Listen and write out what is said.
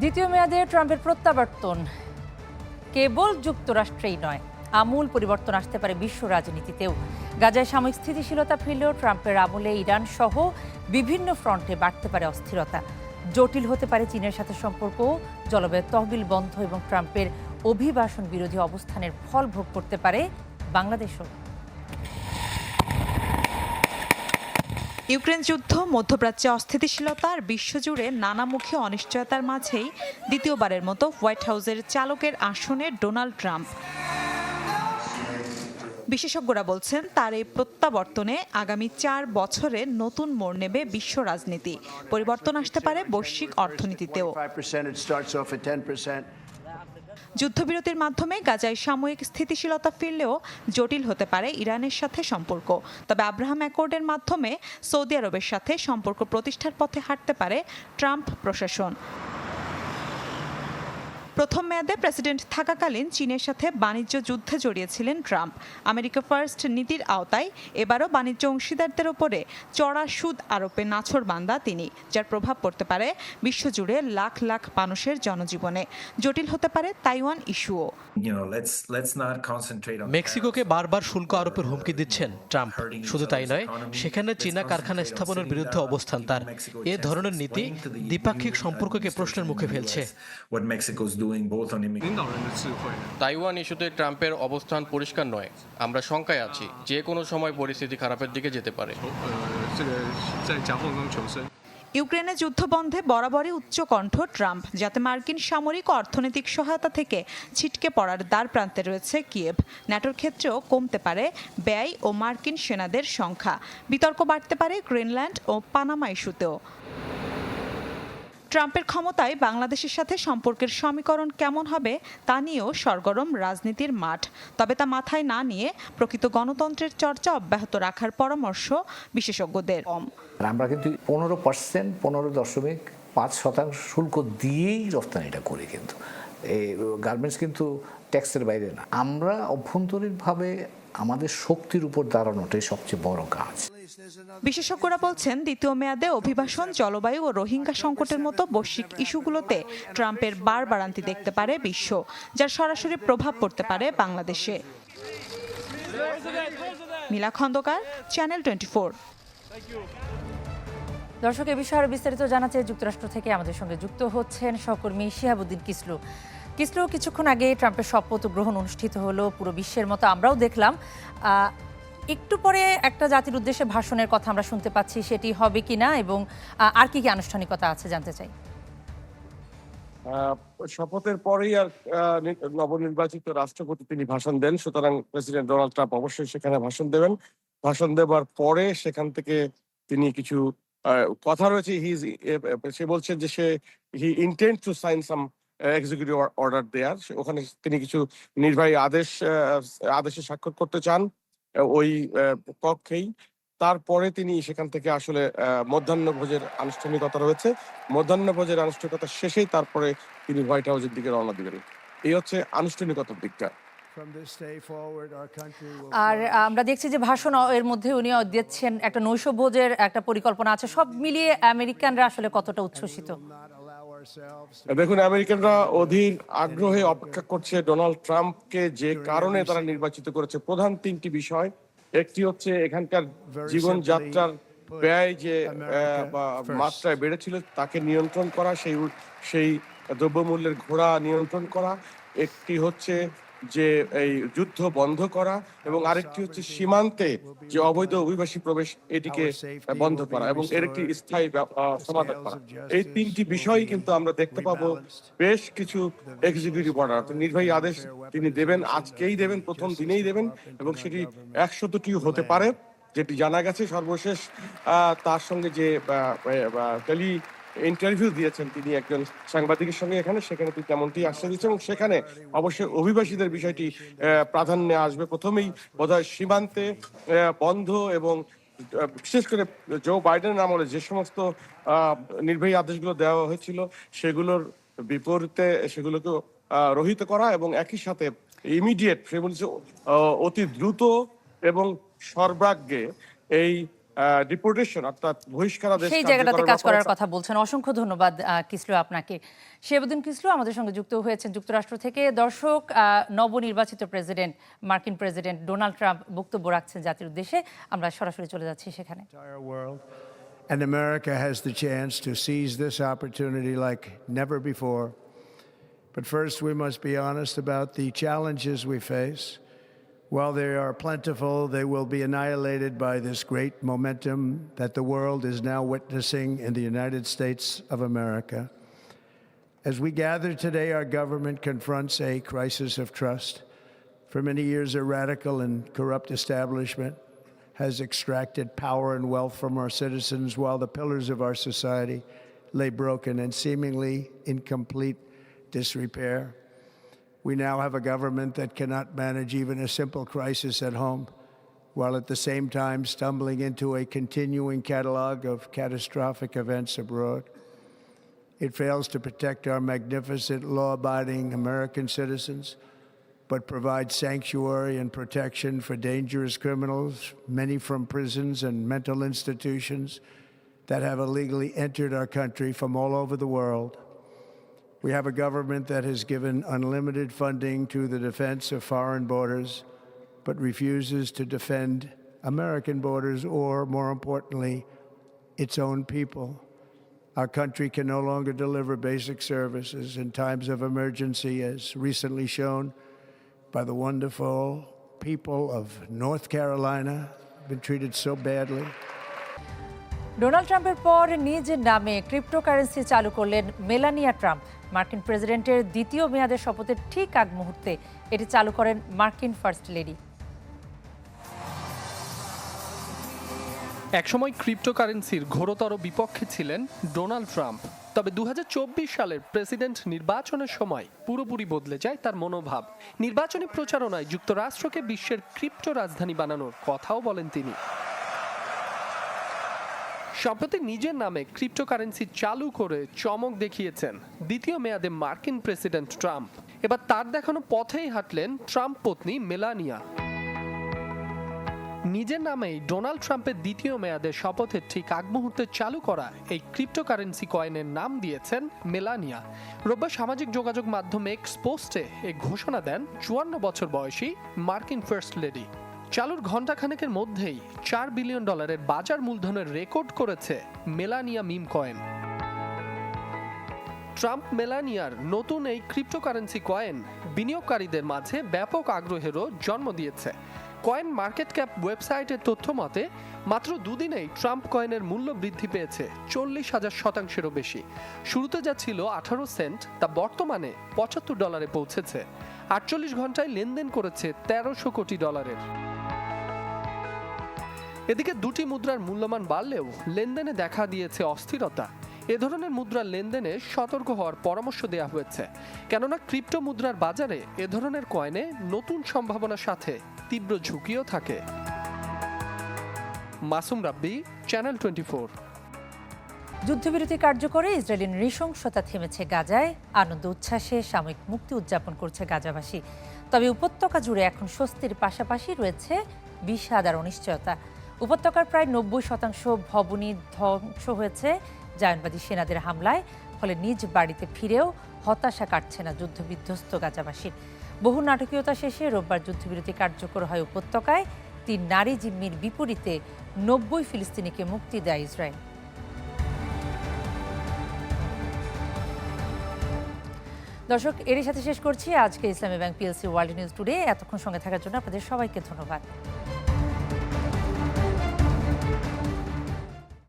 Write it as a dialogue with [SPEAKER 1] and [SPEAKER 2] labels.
[SPEAKER 1] দ্বিতীয় মেয়াদে ট্রাম্পের প্রত্যাবর্তন। কেবল যুক্তরাষ্ট্রেই নয়, আমূল পরিবর্তন আসতে পারে বিশ্ব রাজনীতিতেও। গাজায় সাময়িক স্থিতিশীলতা ফিরলেও ট্রাম্পের আমলে ইরান সহ বিভিন্ন ফ্রন্টে বাড়তে পারে অস্থিরতা। জটিল হতে পারে চীনের সাথে সম্পর্ক, জলবায়ু তহবিল বন্ধ এবং ট্রাম্পের অভিবাসন বিরোধী অবস্থানের ফল ভোগ করতে পারে বাংলাদেশও।
[SPEAKER 2] ইউক্রেন যুদ্ধ, মধ্যপ্রাচ্যে অস্থিতিশীলতা আর বিশ্বজুড়ে নানামুখী অনিশ্চয়তার মাঝেই দ্বিতীয়বারের মতো হোয়াইট হাউসের চালকের আসনে ডোনাল্ড ট্রাম্প। বিশেষজ্ঞরা বলছেন, তার এই প্রত্যাবর্তনে আগামী চার বছরে নতুন মোড় নেবে বিশ্ব রাজনীতি। পরিবর্তন আসতে পারে বৈশ্বিক অর্থনীতিতেও। যুদ্ধবিরতির মাধ্যমে গাজায় সাময়িক স্থিতিশীলতা ফিরলেও জটিল হতে পারে ইরানের সাথে সম্পর্ক। তবে আব্রাহাম অ্যাকর্ডের মাধ্যমে সৌদি আরবের সাথে সম্পর্ক প্রতিষ্ঠার পথে হাঁটতে পারে ট্রাম্প প্রশাসন। প্রথম মেয়াদে প্রেসিডেন্ট থাকাকালীন চীনের সাথে বাণিজ্য যুদ্ধে জড়িয়েছিলেন ট্রাম্প। আমেরিকা ফার্স্ট নীতির আওতায় এবারও বাণিজ্য অংশীদারদের ওপরে চড়া সুদ আরোপে নাছর বান্দা তিনি যার প্রভাব পড়তে পারে বিশ্বজুড়ে লাখ লাখ মানুষের জনজীবনে। জটিল হতে পারে তাইওয়ান ইস্যুও।
[SPEAKER 3] মেক্সিকোকে বারবার শুল্ক আরোপের হুমকি দিচ্ছেন ট্রাম্প। শুধু তাই নয় সেখানে চীনা কারখানা স্থাপনের বিরুদ্ধে অবস্থান তার। এ ধরনের নীতি দ্বিপাক্ষিক সম্পর্ককে প্রশ্নের মুখে ফেলছে।
[SPEAKER 4] What Mexico's doing both on immigration.
[SPEAKER 5] Taiwan ইস্যুতে ট্রাম্পের অবস্থান পরিষ্কার নয়। আমরা শঙ্কায় আছি যে কোনো সময় পরিস্থিতি খারাপের দিকে যেতে পারে।
[SPEAKER 2] ইউক্রেনে যুদ্ধবন্ধে বরাবরই উচ্চ কণ্ঠ ট্রাম্প যাতে মার্কিন সামরিক অর্থনৈতিক সহায়তা থেকে ছিটকে পড়ার দ্বার প্রান্তে রয়েছে কিয়েভ। ন্যাটোর ক্ষেত্রেও কমতে পারে ব্যয় ও মার্কিন সেনাদের সংখ্যা। বিতর্ক বাড়তে পারে গ্রিনল্যান্ড ও পানামা ইস্যুতেও। ট্রাম্পের ক্ষমতায় বাংলাদেশের সাথে সম্পর্কের সমীকরণ কেমন হবে তা নিয়েও সরগরম রাজনীতির মাঠ। তবে তা মাথায় না নিয়ে প্রকৃত গণতন্ত্রের চর্চা অব্যাহত রাখার পরামর্শ বিশেষজ্ঞদের।
[SPEAKER 6] আমরা কিন্তু পনেরো পার্সেন্ট, পনেরো দশমিক পাঁচ শতাংশ শুল্ক দিয়েই রপ্তানিটা করি কিন্তু। এই গার্মেন্টস কিন্তু ট্যাক্সের বাইরে না। আমরা অভ্যন্তরীণভাবে আমাদের শক্তির উপর দাঁড়ানোটাই সবচেয়ে বড় কাজ।
[SPEAKER 2] বিশেষজ্ঞরা বলছেন, দ্বিতীয় মেয়াদে অভিবাসন, জলবায়ু ও রোহিঙ্গা সংকটের মতো বৈশ্বিক ইস্যুগুলোতে ট্রাম্পের বার বাড়ান্তি দেখতে পারে বিশ্ব, যার সরাসরি প্রভাব পড়তে পারে বাংলাদেশে। মিলা খন্দকার চ্যানেল টোয়েন্টি
[SPEAKER 1] দর্শক, এ বিষয়ে বিস্তারিত জানাতে যুক্তরাষ্ট্র থেকে আমাদের সঙ্গে যুক্ত হচ্ছেন সহকর্মী শিহাবুদ্দিন কিসলু। কিসলু, কিছুক্ষণ আগে ট্রাম্পের শপথ গ্রহণ অনুষ্ঠিত হলো, পুরো বিশ্বের মতো আমরাও দেখলাম। একটু পরে একটা জাতির উদ্দেশ্যে ভাষণের কথা আমরা শুনতে পাচ্ছি, সেটি হবে কিনা এবং আর কি কি আনুষ্ঠানিকতা আছে জানতে চাই।
[SPEAKER 7] শপথের পরেই আর নবনির্বাচিত রাষ্ট্রপতি তিনি ভাষণ দেন, সুতরাং প্রেসিডেন্ট ডোনাল্ড ট্রাম্প অবশ্যই সেখানে ভাষণ দেবেন। ভাষণ দেবার পরে সেখান থেকে তিনি কিছু কথা রয়েছে, হি সে বলছেন যে সে, he intent to sign some executive order there. ওখানে তিনি কিছু নির্বাহী আদেশ আদেশে স্বাক্ষর করতে চান। ওই আহ, পক্ষেই তারপরে তিনি সেখান থেকে আসলে আহ, মধ্যাহ্নভোজের আনুষ্ঠানিকতা রয়েছে। মধ্যাহ্নভোজের আনুষ্ঠানিকতা শেষেই তারপরে তিনি হোয়াইট হাউসের দিকে রওনা দিবেন। এই হচ্ছে আনুষ্ঠানিকতার দিকটা.
[SPEAKER 1] আর আমরা দেখছি যে ভাষণ এর মধ্যে উনি দিচ্ছেন একটা নৈশভোজের একটা পরিকল্পনা আছে। সব মিলিয়ে আমেরিকানরা আসলে কতটা উচ্ছ্বসিত।
[SPEAKER 7] দেখুন আমেরিকানরা অধীর আগ্রহে অপেক্ষা করছে ডোনাল্ড ট্রাম্পকে যে কারণে তারা নির্বাচিত করেছে। প্রধান তিনটি বিষয়। একটি হচ্ছে এখানকার জীবনযাত্রার ব্যয় যে মাত্রায় বেড়েছিল তাকে নিয়ন্ত্রণ করা সেই সেই দ্রব্যমূল্যের ঘোড়া নিয়ন্ত্রণ করা। একটি হচ্ছে যে এই যুদ্ধ বন্ধ করা এবং আরেকটি হচ্ছে সীমান্তে যে অবৈধ অভিবাসী প্রবেশ এটিকে বন্ধ করা এবং এর একটি স্থায়ী সমাধান করা। এই তিনটি বিষয়ই কিন্তু আমরা দেখতে পাবো বেশ কিছু এক্সিকিউটিভ অর্ডার নির্বাহী আদেশ তিনি দেবেন আজকেই দেবেন প্রথম দিনেই দেবেন এবং সেটি একশতটিও হতে পারে যেটি জানা গেছে সর্বশেষ আহ, তার সঙ্গে যে টেলি ইন্টারভিউ দিয়েছেন তিনি একজন সাংবাদিকের সঙ্গে এখানে, সেখানে তিনি তেমনটি আশ্বাস দিচ্ছেন এবং সেখানে অবশ্যই অভিবাসীদের বিষয়টি প্রাধান্যে আসবে। প্রথমেই বোধহয় সীমান্তে বন্ধ এবং বিশেষ করে জো বাইডেনের আমলে যে সমস্ত নির্বাহী আদেশগুলো দেওয়া হয়েছিল, সেগুলোর বিপরীতে সেগুলোকে রহিত করা এবং একই সাথে ইমিডিয়েট সে বলছে অতি দ্রুত এবং সর্বাগ্যে এই ডিপোর্টেশন অর্থাৎ বহিষ্কারাদেশ
[SPEAKER 1] সেই জায়গাটাতে কাজ করার কথা বলছেন অসংখ্য ধন্যবাদ কিসলু আপনাকে শেবুদ্দিন কিসলু আমাদের সঙ্গে যুক্ত হয়েছেন যুক্তরাষ্ট্র থেকে দর্শক নবনির্বাচিত প্রেসিডেন্ট মার্কিন প্রেসিডেন্ট ডোনাল্ড ট্রাম্প বক্তব্য রাখছেন জাতির উদ্দেশ্যে আমরা সরাসরি চলে যাচ্ছি সেখানে.
[SPEAKER 8] And America has the chance to seize this opportunity like never before. But first, we must be honest about the challenges we face. While they are plentiful, they will be annihilated by this great momentum that the world is now witnessing in the United States of America. As we gather today, our government confronts a crisis of trust. For many years, a radical and corrupt establishment has extracted power and wealth from our citizens while the pillars of our society lay broken and seemingly in complete disrepair. We now have a government that cannot manage even a simple crisis at home, while at the same time stumbling into a continuing catalog of catastrophic events abroad. It fails to protect our magnificent, law abiding American citizens but provides sanctuary and protection for dangerous criminals, many from prisons and mental institutions that have illegally entered our country from all over the world. We have a government that has given unlimited funding to the defense of foreign borders, but refuses to defend American borders or, more importantly, its own people. Our country can no longer deliver basic services in times of emergency, as recently shown by the wonderful people of North Carolina, been treated so badly.
[SPEAKER 1] Donald ট্রাম্পের পর নিজ নামে cryptocurrency চালু করলেন Melania Trump. মার্কিন প্রেসিডেন্টের দ্বিতীয় মেয়াদের শপথের ঠিক আগ মুহূর্তে এটি চালু করেন মার্কিন ফার্স্ট লেডি।
[SPEAKER 9] একসময় ক্রিপ্টোকারেন্সির ঘোরতর বিপক্ষে ছিলেন ডোনাল্ড ট্রাম্প। তবে দু হাজার চব্বিশ সালের প্রেসিডেন্ট নির্বাচনের সময় পুরোপুরি বদলে যায় তার মনোভাব। নির্বাচনী প্রচারণায় যুক্তরাষ্ট্রকে বিশ্বের ক্রিপ্টো রাজধানী বানানোর কথাও বলেন তিনি। সম্প্রতি নিজের নামে ক্রিপ্টোকারেন্সি চালু করে চমক দেখিয়েছেন দ্বিতীয় মেয়াদে মার্কিন প্রেসিডেন্ট ট্রাম্প। এবার তার দেখানো পথেই হাঁটলেন ট্রাম্প পত্নী মেলানিয়া। নিজের নামেই ডোনাল্ড ট্রাম্পের দ্বিতীয় মেয়াদে শপথের ঠিক আগ মুহূর্তে চালু করা এই ক্রিপ্টোকারেন্সি কয়েনের নাম দিয়েছেন মেলানিয়া। রোববার সামাজিক যোগাযোগ মাধ্যমে এক্স পোস্টে এই ঘোষণা দেন, চুয়ান্ন বছর বয়সী মার্কিন ফার্স্ট লেডি চালুর ঘণ্টাখানেকের মধ্যেই চার বিলিয়ন ডলারের বাজার মূলধনের রেকর্ড করেছে মেলানিয়া মিম কয়েন। ট্রাম্প মেলানিয়ার নতুন এই ক্রিপ্টোকারেন্সি কয়েন বিনিয়োগকারীদের মাঝে ব্যাপক আগ্রহেরও জন্ম দিয়েছে। কয়েন মার্কেট ক্যাপ ওয়েবসাইটের তথ্য মতে, মাত্র দুদিনেই ট্রাম্প কয়েনের মূল্য বৃদ্ধি পেয়েছে চল্লিশ হাজার শতাংশেরও বেশি। শুরুতে যা ছিল আঠারো সেন্ট, তা বর্তমানে পঁচাত্তর ডলারে পৌঁছেছে। আটচল্লিশ ঘন্টায় লেনদেন করেছে তেরোশো কোটি ডলারের। এদিকে দুটি মুদ্রার মূল্যমান বাড়লেও লেনদেনে দেখা দিয়েছে অস্থিরতা। এ ধরনের মুদ্রার লেনদেনে সতর্ক হওয়ার পরামর্শ দেওয়া হয়েছে। কেননা ক্রিপ্টো মুদ্রার বাজারে এ ধরনের কয়েনে নতুন সম্ভাবনার সাথে তীব্র ঝুঁকিও থাকে। মাসুম রাব্বি চ্যানেল টোয়েন্টি
[SPEAKER 1] যুদ্ধবিরতি কার্যকরে ইসরায়েলি নৃশংসতা থেমেছে গাজায়। আনন্দ উচ্ছ্বাসে সাময়িক মুক্তি উদযাপন করছে গাজাবাসী। তবে উপত্যকা জুড়ে এখন স্বস্তির পাশাপাশি রয়েছে বিষাদ আর অনিশ্চয়তা। উপত্যকার প্রায় নব্বই শতাংশ ভবনই ধ্বংস হয়েছে জায়নবাদী সেনাদের হামলায়, ফলে নিজ বাড়িতে ফিরেও হতাশা কাটছে না যুদ্ধবিধ্বস্ত গাজাবাসীর। বহু নাটকীয়তা শেষে রোববার যুদ্ধবিরতি কার্যকর হয় উপত্যকায়। তিন নারী জিম্মির বিপরীতে নব্বই ফিলিস্তিনিকে মুক্তি দেয় ইসরায়েল। দর্শক, এরই সাথে শেষ করছি আজকে Islami bank PLC world news today. এতক্ষণ সঙ্গে থাকার জন্য আপনাদের সবাইকে ধন্যবাদ।